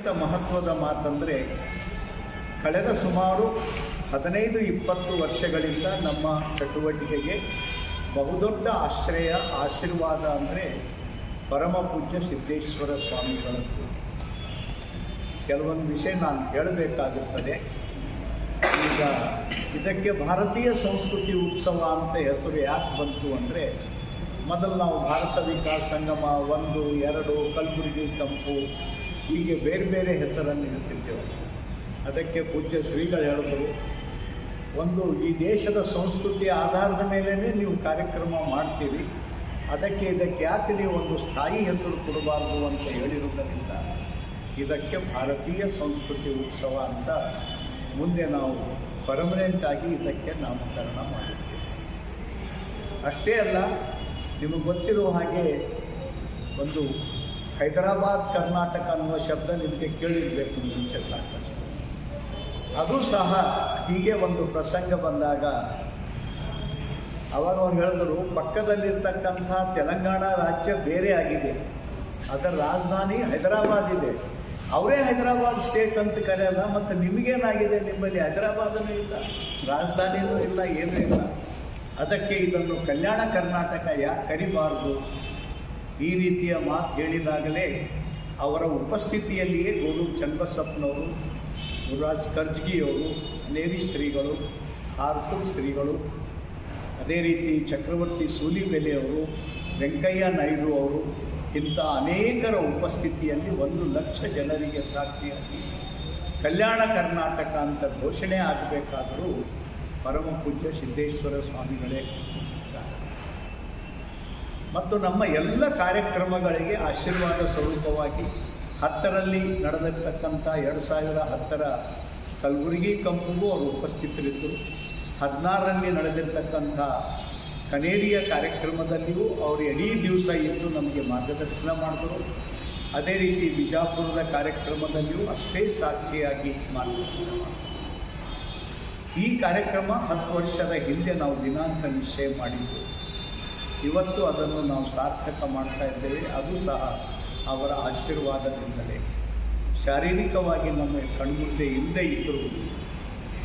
ಅತ್ಯಂತ ಮಹತ್ವದ ಮಾತಂದರೆ, ಕಳೆದ ಸುಮಾರು ಹದಿನೈದು, ಇಪ್ಪತ್ತು ವರ್ಷಗಳಿಂದ ನಮ್ಮ ಚಟುವಟಿಕೆಗೆ ಬಹುದೊಡ್ಡ ಆಶ್ರಯ, ಆಶೀರ್ವಾದ ಅಂದರೆ ಪರಮ ಪೂಜ್ಯ ಸಿದ್ದೇಶ್ವರ ಸ್ವಾಮಿಗಳದ್ದು ಕೆಲವೊಂದು ವಿಷಯ ನಾನು ಹೇಳಬೇಕಾಗುತ್ತದೆ. ಈಗ ಇದಕ್ಕೆ ಭಾರತೀಯ ಸಂಸ್ಕೃತಿ ಉತ್ಸವ ಅಂತ ಹೆಸರು ಯಾಕೆ ಬಂತು ಅಂದರೆ, ಮೊದಲು ನಾವು ಭಾರತ ವಿಕಾಸ ಸಂಗಮ ಒಂದು, ಎರಡು, ಕಲಬುರಗಿ ಕಂಪು ಹೀಗೆ ಬೇರೆ ಬೇರೆ ಹೆಸರನ್ನು ಇಡುತ್ತಿದ್ದೆವು ಅದಕ್ಕೆ ಪೂಜ್ಯ ಶ್ರೀಗಳು ಹೇಳಿದ್ರು, ಒಂದು ಈ ದೇಶದ ಸಂಸ್ಕೃತಿಯ ಆಧಾರದ ಮೇಲೇ ನೀವು ಕಾರ್ಯಕ್ರಮ ಮಾಡ್ತೀರಿ. ಅದಕ್ಕೆ ಇದಕ್ಕೆ ಯಾಕೆ ನೀವು ಒಂದು ಸ್ಥಾಯಿ ಹೆಸರು ಕೊಡಬಾರ್ದು ಅಂತ ಹೇಳಿರುವುದರಿಂದ ಇದಕ್ಕೆ ಭಾರತೀಯ ಸಂಸ್ಕೃತಿ ಉತ್ಸವ ಅಂತ ಮುಂದೆ ನಾವು ಪರ್ಮನೆಂಟ್ ಆಗಿ ಇದಕ್ಕೆ ನಾಮಕರಣ ಮಾಡಿದ್ದೇವೆ. ಅಷ್ಟೇ ಅಲ್ಲ, ನಿಮಗೆ ಗೊತ್ತಿರುವ ಹಾಗೆ ಒಂದು ಹೈದರಾಬಾದ್ ಕರ್ನಾಟಕ ಅನ್ನುವ ಶಬ್ದ ನಿಮಗೆ ಕೇಳಿರಬೇಕು ಮುಂಚೆ ಸಾಕಷ್ಟು. ಅದು ಸಹ ಹೀಗೆ ಒಂದು ಪ್ರಸಂಗ ಬಂದಾಗ, ಅವರು ಹೇಳಿದ್ರು, ಪಕ್ಕದಲ್ಲಿರ್ತಕ್ಕಂಥ ತೆಲಂಗಾಣ ರಾಜ್ಯ ಬೇರೆ ಆಗಿದೆ. ಅದರ ರಾಜಧಾನಿ ಹೈದರಾಬಾದ್ ಇದೆ. ಅವರೇ ಹೈದರಾಬಾದ್ ಸ್ಟೇಟ್ ಅಂತ ಕರೆಯಲ್ಲ, ಮತ್ತು ನಿಮಗೇನಾಗಿದೆ ನಿಮ್ಮಲ್ಲಿ? ಹೈದರಾಬಾದನೂ ಇಲ್ಲ, ರಾಜಧಾನಿನೂ ಇಲ್ಲ, ಏನೂ ಇಲ್ಲ. ಅದಕ್ಕೆ ಇದನ್ನು ಕಲ್ಯಾಣ ಕರ್ನಾಟಕ ಯಾಕೆ ಕರಿಬಾರ್ದು? ಈ ರೀತಿಯ ಮಾತು ಹೇಳಿದಾಗಲೇ ಅವರ ಉಪಸ್ಥಿತಿಯಲ್ಲಿಯೇ ಗೋಡು ಚನ್ನಬಸಪ್ಪನವರು ಗುರುರಾಜ್ ಕರ್ಜ್ಗಿಯವರು ನೇವಿ ಶ್ರೀಗಳು ಹಾರ್ಕೂರ್ ಶ್ರೀಗಳು, ಅದೇ ರೀತಿ ಚಕ್ರವರ್ತಿ ಸೂಲಿಬೆಲೆಯವರು, ವೆಂಕಯ್ಯ ನಾಯ್ಡು ಅವರು, ಇಂಥ ಅನೇಕರ ಉಪಸ್ಥಿತಿಯಲ್ಲಿ ಒಂದು ಲಕ್ಷ ಜನರಿಗೆ ಸಾಕ್ಷಿಯಾಗಿ ಕಲ್ಯಾಣ ಕರ್ನಾಟಕ ಅಂತ ಘೋಷಣೆ ಆಗಬೇಕಾದರೂ ಪರಮ ಪೂಜ್ಯ ಸಿದ್ದೇಶ್ವರ ಸ್ವಾಮಿಗಳೇ ಮತ್ತು ನಮ್ಮ ಎಲ್ಲ ಕಾರ್ಯಕ್ರಮಗಳಿಗೆ ಆಶೀರ್ವಾದ ಸ್ವರೂಪವಾಗಿ ಹತ್ತರಲ್ಲಿ ನಡೆದಿರ್ತಕ್ಕಂಥ ಎರಡು ಸಾವಿರ ಹತ್ತರ ಕಲಬುರಗಿ ಕಂಪುಗೂ ಅವರು ಉಪಸ್ಥಿತರಿದ್ದರು ಹದಿನಾರರಲ್ಲಿ ನಡೆದಿರ್ತಕ್ಕಂಥ ಕನೇರಿಯ ಕಾರ್ಯಕ್ರಮದಲ್ಲಿಯೂ ಅವರು ಇಡೀ ದಿವಸ ಇದ್ದು ನಮಗೆ ಮಾರ್ಗದರ್ಶನ ಮಾಡಿದರು. ಅದೇ ರೀತಿ ಬಿಜಾಪುರದ ಕಾರ್ಯಕ್ರಮದಲ್ಲಿಯೂ ಅಷ್ಟೇ ಸಾಕ್ಷಿಯಾಗಿ ಮಾರ್ಗದರ್ಶನ ಈ ಕಾರ್ಯಕ್ರಮ ಹತ್ತು ವರ್ಷದ ಹಿಂದೆ ನಾವು ದಿನಾಂಕ ನಿಶ್ಚಯ ಮಾಡಿದ್ದು ಇವತ್ತು ಅದನ್ನು ನಾವು ಸಾರ್ಥಕ ಮಾಡ್ತಾ ಇದ್ದೇವೆ. ಅದು ಸಹ ಅವರ ಆಶೀರ್ವಾದದಿಂದಲೇ. ಶಾರೀರಿಕವಾಗಿ ನಮ್ಮ ಕಣ್ಮುಂದೆ ಹಿಂದೆ ಇದ್ದರೂ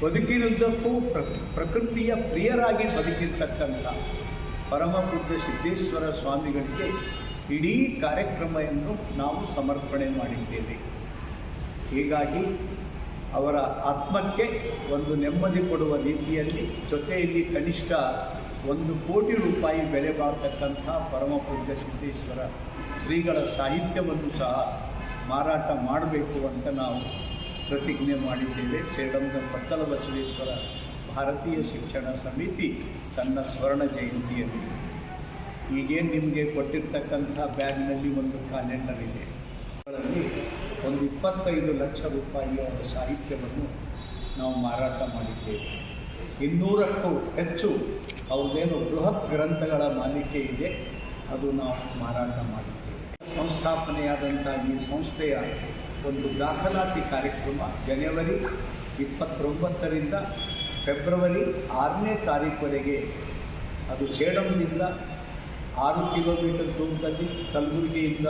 ಬದುಕಿನುದ್ದಕ್ಕೂ ಪ್ರ ಪ್ರಕೃತಿಯ ಪ್ರಿಯರಾಗಿ ಬದುಕಿರ್ತಕ್ಕಂಥ ಪರಮ ಪೂಜ್ಯ ಸಿದ್ದೇಶ್ವರ ಸ್ವಾಮಿಗಳಿಗೆ ಇಡೀ ಕಾರ್ಯಕ್ರಮವನ್ನು ನಾವು ಸಮರ್ಪಣೆ ಮಾಡಿದ್ದೇವೆ. ಹೀಗಾಗಿ ಅವರ ಆತ್ಮಕ್ಕೆ ಒಂದು ನೆಮ್ಮದಿ ಕೊಡುವ ರೀತಿಯಲ್ಲಿ ಜೊತೆಯಲ್ಲಿ ಕನಿಷ್ಠ ಒಂದು ಕೋಟಿ ರೂಪಾಯಿ ಬೆಲೆ ಬಾಳ್ತಕ್ಕಂಥ ಪರಮ ಪೂಜ್ಯ ಸಿದ್ದೇಶ್ವರ ಶ್ರೀಗಳ ಸಾಹಿತ್ಯವನ್ನು ಸಹ ಮಾರಾಟ ಮಾಡಬೇಕು ಅಂತ ನಾವು ಪ್ರತಿಜ್ಞೆ ಮಾಡಿದ್ದೇವೆ. ಸೇಡಂದ ಪತ್ತಲ ಬಸವೇಶ್ವರ ಭಾರತೀಯ ಶಿಕ್ಷಣ ಸಮಿತಿ ತನ್ನ ಸ್ವರ್ಣ ಜಯಂತಿಯಲ್ಲಿ. ಈಗೇನು ನಿಮಗೆ ಕೊಟ್ಟಿರ್ತಕ್ಕಂಥ ಬ್ಯಾಗ್ನಲ್ಲಿ ಒಂದು ಕ್ಯಾಲೆಂಡರ್ ಇದೆ. ಅದರಲ್ಲಿ ಒಂದು ಇಪ್ಪತ್ತೈದು ಲಕ್ಷ ರೂಪಾಯಿಯ ಸಾಹಿತ್ಯವನ್ನು ನಾವು ಮಾರಾಟ ಮಾಡಿದ್ದೇವೆ. ಇನ್ನೂರಕ್ಕೂ ಹೆಚ್ಚು ಅವ್ರದ್ದೇನು ಬೃಹತ್ ಗ್ರಂಥಗಳ ಮಾಲಿಕೆ ಇದೆ, ಅದು ನಾವು ಮಾರಾಟ ಮಾಡಿದ್ದೇವೆ. ಸಂಸ್ಥಾಪನೆಯಾದಂಥ ಈ ಸಂಸ್ಥೆಯ ಒಂದು ದಾಖಲಾತಿ ಕಾರ್ಯಕ್ರಮ ಜನವರಿ ಇಪ್ಪತ್ತೊಂಬತ್ತರಿಂದ ಫೆಬ್ರವರಿ ಆರನೇ ತಾರೀಕುವರೆಗೆ ಅದು ಸೇಡಂನಿಂದ ಆರು ಕಿಲೋಮೀಟರ್ ದೂರದಲ್ಲಿ ಕಲಬುರಗಿಯಿಂದ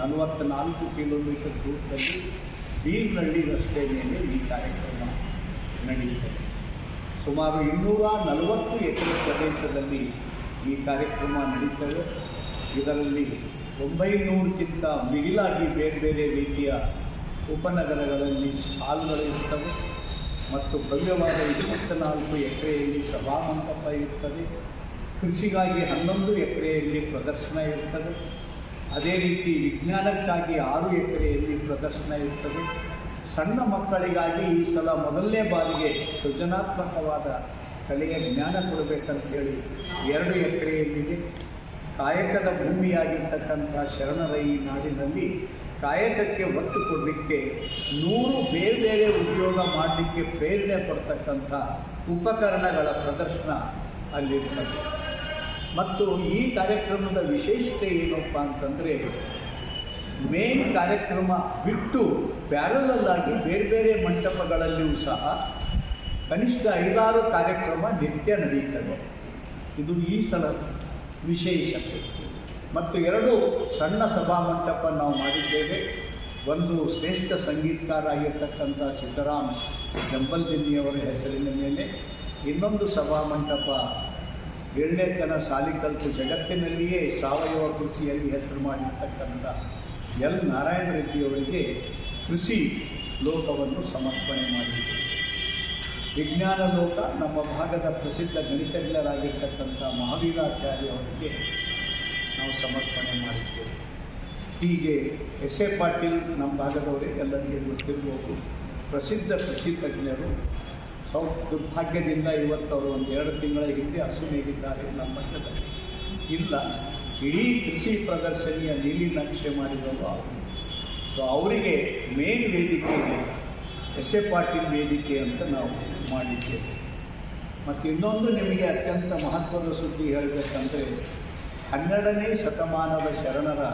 ನಲವತ್ತ್ನಾಲ್ಕು ಕಿಲೋಮೀಟರ್ ದೂರದಲ್ಲಿ ಬೀರ್ನಳ್ಳಿ ರಸ್ತೆ ಮೇಲೆ ಈ ಕಾರ್ಯಕ್ರಮ ನಡೆಯುತ್ತದೆ ಸುಮಾರು ಇನ್ನೂರ ನಲವತ್ತು ಎಕರೆ ಪ್ರದೇಶದಲ್ಲಿ ಈ ಕಾರ್ಯಕ್ರಮ ನಡೀತದೆ. ಇದರಲ್ಲಿ ಒಂಬೈನೂರಕ್ಕಿಂತ ಮಿಗಿಲಾಗಿ ಬೇರೆ ಬೇರೆ ರೀತಿಯ ಉಪನಗರಗಳಲ್ಲಿ ಸ್ಟಾಲ್ಗಳು ಇರ್ತವೆ ಮತ್ತು ಭವ್ಯವಾದ ಇಪ್ಪತ್ನಾಲ್ಕು ಎಕರೆಯಲ್ಲಿ ಸಭಾಮಂಟಪ ಇರ್ತದೆ. ಕೃಷಿಗಾಗಿ ಹನ್ನೊಂದು ಎಕರೆಯಲ್ಲಿ ಪ್ರದರ್ಶನ ಇರ್ತದೆ. ಅದೇ ರೀತಿ ವಿಜ್ಞಾನಕ್ಕಾಗಿ ಆರು ಎಕರೆಯಲ್ಲಿ ಪ್ರದರ್ಶನ ಇರ್ತದೆ. ಸಣ್ಣ ಮಕ್ಕಳಿಗಾಗಿ ಈ ಸಲ ಮೊದಲನೇ ಬಾರಿಗೆ ಸೃಜನಾತ್ಮಕವಾದ ಕಲೆಯ ಜ್ಞಾನ ಕೊಡಬೇಕಂತೇಳಿ ಎರಡು ಎಕರೆಯಲ್ಲಿದೆ. ಕಾಯಕದ ಭೂಮಿಯಾಗಿರ್ತಕ್ಕಂಥ ಶರಣರ ಈ ನಾಡಿನಲ್ಲಿ ಕಾಯಕಕ್ಕೆ ಒತ್ತು ಕೊಡಲಿಕ್ಕೆ ನೂರು ಬೇರೆ ಬೇರೆ ಉದ್ಯೋಗ ಮಾಡಲಿಕ್ಕೆ ಪ್ರೇರಣೆ ಕೊಡ್ತಕ್ಕಂಥ ಉಪಕರಣಗಳ ಪ್ರದರ್ಶನ ಅಲ್ಲಿರ್ತದೆ. ಮತ್ತು ಈ ಕಾರ್ಯಕ್ರಮದ ವಿಶೇಷತೆ ಏನಪ್ಪ ಅಂತಂದರೆ ಮೇನ್ ಕಾರ್ಯಕ್ರಮ ಬಿಟ್ಟು ಪ್ಯಾರಲಲ್ಲಾಗಿ ಬೇರೆ ಬೇರೆ ಮಂಟಪಗಳಲ್ಲಿಯೂ ಸಹ ಕನಿಷ್ಠ ಐದಾರು ಕಾರ್ಯಕ್ರಮ ನಿತ್ಯ ನಡೆಯುತ್ತವೆ ಇದು ಈ ಸಲ ವಿಶೇಷತೆ ಮತ್ತು ಎರಡು ಸಣ್ಣ ಸಭಾ ಮಂಟಪ ನಾವು ಮಾಡಿದ್ದೇವೆ. ಒಂದು ಶ್ರೇಷ್ಠ ಸಂಗೀತಕಾರ ಆಗಿರ್ತಕ್ಕಂಥ ಸಿದ್ದರಾಮ್ ಜಂಬಲ್ದಿನ್ನಿಯವರ ಹೆಸರಿನ ಮೇಲೆ, ಇನ್ನೊಂದು ಸಭಾಮಂಟಪ ಏಳನೇತನ ಸಾಲಿ ಕಲಿತು ಜಗತ್ತಿನಲ್ಲಿಯೇ ಸಾವಯವ ಕೃಷಿಯಲ್ಲಿ ಹೆಸರು ಮಾಡಿರ್ತಕ್ಕಂಥ ಎಲ್ ನಾರಾಯಣ ರೆಡ್ಡಿಯವರಿಗೆ ಕೃಷಿ ಲೋಕವನ್ನು ಸಮರ್ಪಣೆ ಮಾಡಿದ್ದರು ವಿಜ್ಞಾನ ಲೋಕ ನಮ್ಮ ಭಾಗದ ಪ್ರಸಿದ್ಧ ಗಣಿತಜ್ಞರಾಗಿರ್ತಕ್ಕಂಥ ಮಹಾವೀರಾಚಾರ್ಯ ಅವರಿಗೆ ನಾವು ಸಮರ್ಪಣೆ ಮಾಡಿದ್ದೇವೆ. ಹೀಗೆ ಎಸ್ ಎ ಪಾಟೀಲ್ ನಮ್ಮ ಭಾಗದವರೇ ಎಲ್ಲರಿಗೆ ಗೊತ್ತಿರ್ಬೋದು. ಪ್ರಸಿದ್ಧ ತಜ್ಞರು ಸೌ ದುರ್ಭಾಗ್ಯದಿಂದ ಇವತ್ತು ಅವರು ಒಂದು ಎರಡು ತಿಂಗಳ ಹಿಂದೆ ಅಸುನೀಗಿದ್ದಾರೆ ನಮ್ಮ ಇಲ್ಲ ಇಡೀ ಕೃಷಿ ಪ್ರದರ್ಶನಿಯ ನೀಲಿ ನಕ್ಷೆ ಮಾಡಿದವರು ಅವರು ಸೊ ಅವರಿಗೆ ಮೇನ್ ವೇದಿಕೆ ಇದೆ. ಎಸ್ ಎ ಪಾಟೀಲ್ ವೇದಿಕೆ ಅಂತ ನಾವು ಮಾಡಿದ್ದೇವೆ. ಮತ್ತು ಇನ್ನೊಂದು ನಿಮಗೆ ಅತ್ಯಂತ ಮಹತ್ವದ ಸುದ್ದಿ ಹೇಳಬೇಕಂದ್ರೆ, ಹನ್ನೆರಡನೇ ಶತಮಾನದ ಶರಣರ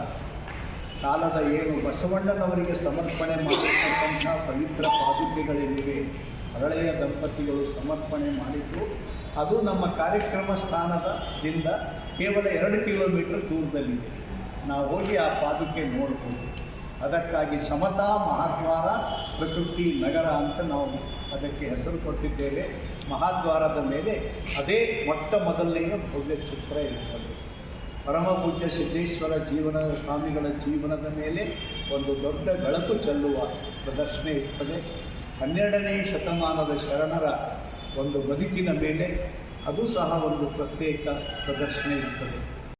ಕಾಲದ ಏನು ಬಸವಣ್ಣನವರಿಗೆ ಸಮರ್ಪಣೆ ಮಾಡಿರ್ತಕ್ಕಂಥ ಪವಿತ್ರ ಪಾದುಕೆಗಳೇನಿವೆ ಹರಳೆಯ ದಂಪತಿಗಳು ಸಮರ್ಪಣೆ ಮಾಡಿದ್ದು ಅದು ನಮ್ಮ ಕಾರ್ಯಕ್ರಮ ಸ್ಥಾನದಿಂದ ಕೇವಲ ಎರಡು ಕಿಲೋಮೀಟರ್ ದೂರದಲ್ಲಿದೆ. ನಾವು ಹೋಗಿ ಆ ಪಾದುಕೆ ನೋಡ್ಬೋದು. ಅದಕ್ಕಾಗಿ ಸಮತಾ ಮಹಾದ್ವಾರ ಪ್ರಕೃತಿ ನಗರ ಅಂತ ನಾವು ಅದಕ್ಕೆ ಹೆಸರು ಕೊಟ್ಟಿದ್ದೇವೆ. ಮಹಾದ್ವಾರದ ಮೇಲೆ ಅದೇ ಮೊಟ್ಟ ಮೊದಲನೆಯ ಭವ್ಯ ಚಿತ್ರ ಇರ್ತದೆ ಪರಮ ಪೂಜ್ಯ ಸಿದ್ದೇಶ್ವರ ಜೀವನದ ಸ್ವಾಮಿಗಳ ಜೀವನದ ಮೇಲೆ ಒಂದು ದೊಡ್ಡ ಬೆಳಕು ಚೆಲ್ಲುವ ಪ್ರದರ್ಶನ ಇರ್ತದೆ. ಹನ್ನೆರಡನೇ ಶತಮಾನದ ಶರಣರ ಒಂದು ಬದುಕಿನ ಮೇಲೆ ಅದು ಸಹ ಒಂದು ಪ್ರತ್ಯೇಕ ಪ್ರದರ್ಶನ ಇರ್ತದೆ